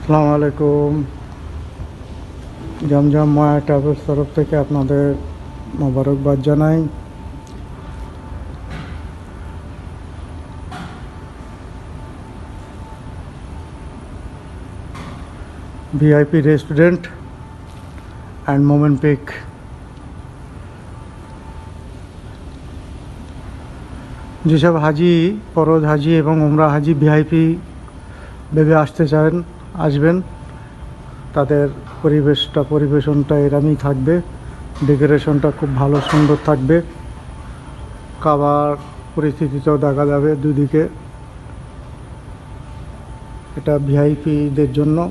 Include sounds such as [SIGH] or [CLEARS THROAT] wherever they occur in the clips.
আসসালামু আলাইকুম। জমজম মায়া ট্রাভেলস তরফ থেকে আপনাদের মোবারকবাদ জানাই। VIP restaurant and moment pick. যেসব হাজি পরদ হাজি এবং উমরা হাজি ভিআইপি ভেবে আসতে চান আসবেন। তাদের পরিবেশটা, পরিবেশনটা এরমই থাকবে। ডেকোরেশনটা খুব ভালো, সুন্দর থাকবে। খাবার পরিস্থিতিতেও দেখা যাবে দুদিকে। এটা ভিআইপিদের জন্য।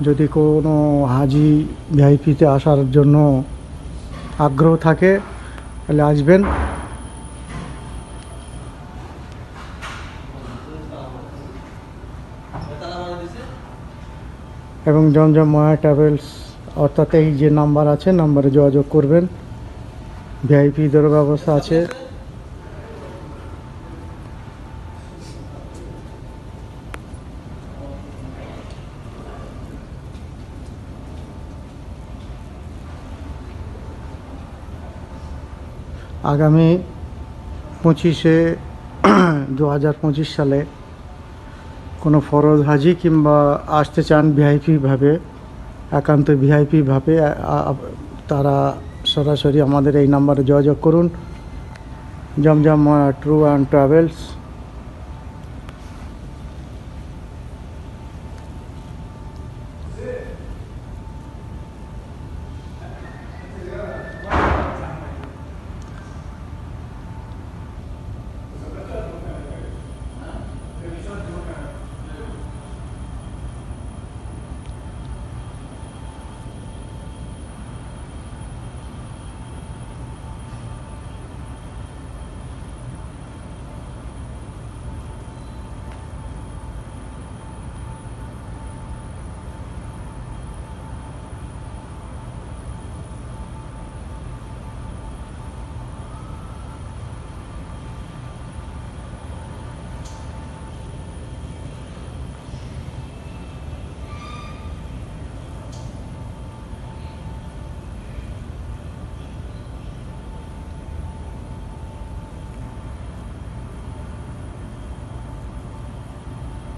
যদি কোনো হাজি ভিআইপিতে আসার জন্য আগ্রহ থাকে, তাহলে আসবেন। এবং জমজম মায়া ট্রাভেলস, অর্থাৎ এই যে নাম্বার আছে, নাম্বারে যোগাযোগ করবেন। ভিআইপিদেরও ব্যবস্থা আছে। আগামী পঁচিশে [CLEARS THROAT] দু হাজার পঁচিশ সালে কোনো ফরজ হাজি কিংবা আসতে চান ভিআইপিভাবে একান্ত ভিআইপিভাবে তারা সরাসরি আমাদের এই নাম্বারে যোগাযোগ করুন। Zamzam tour and travels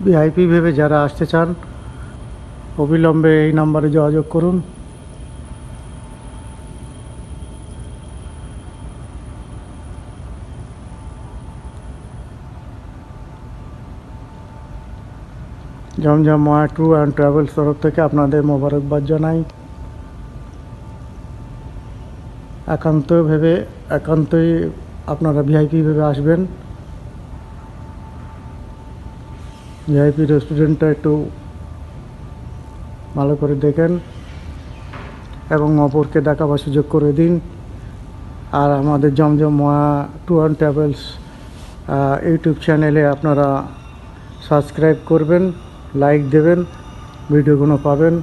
VIP ভেবে যারা আসতে চান, অবিলম্বে এই নাম্বারে যোগাযোগ করুন। Zamzam Maya tour and travels তরফ থেকে আপনাদের মোবারকবাদ জানাই। একান্ত ভেবে, একান্তই আপনারা ভিআইপি ভেবে আসবেন। ভিআইপি রেস্টুরেন্টটা একটু ভালো করে দেখেন এবং অপরকে দেখাবার সুযোগ করে দিন। আর আমাদের Zamzam tour and travels YouTube চ্যানেলে আপনারা সাবস্ক্রাইব করবেন, লাইক দেবেন, ভিডিওগুলো পাবেন।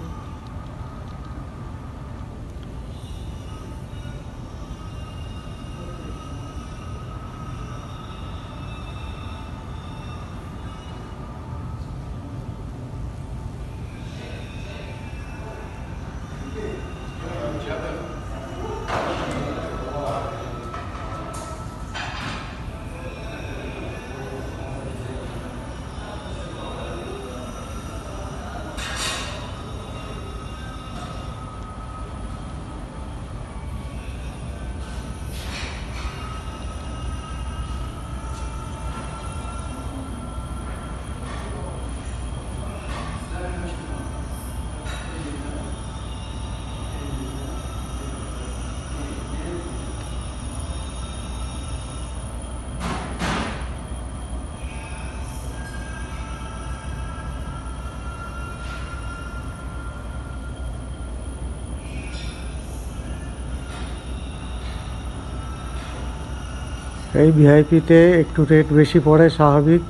এই ভিআইপিতে একটু রেট বেশি পড়ে স্বাভাবিক।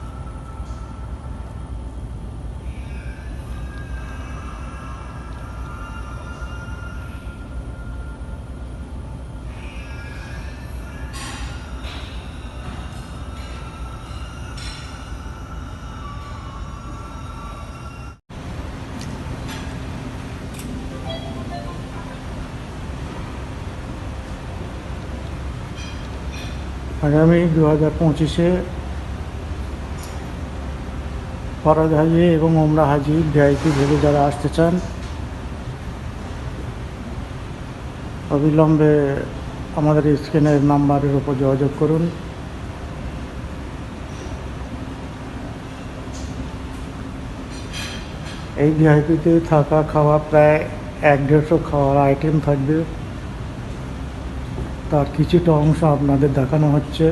আগামী দু হাজার পঁচিশে ফরাজ হাজি এবং ওমরা হাজি ভিআইপি ভেবে যারা আসতে চান, অবিলম্বে আমাদের স্ক্রিনের নাম্বারের উপর যোগাযোগ করুন। এই ভিআইপিতে থাকা খাওয়া প্রায় এক দেড়শো খাওয়ার আইটেম থাকবে। তার কিছুটা অংশ আপনাদের দেখানো হচ্ছে।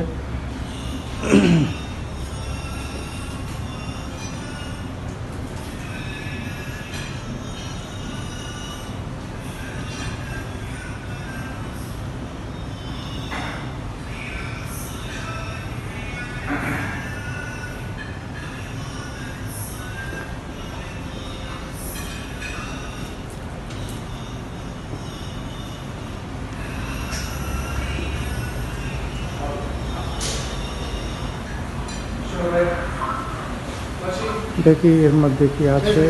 देखिए मत देखिए आपसे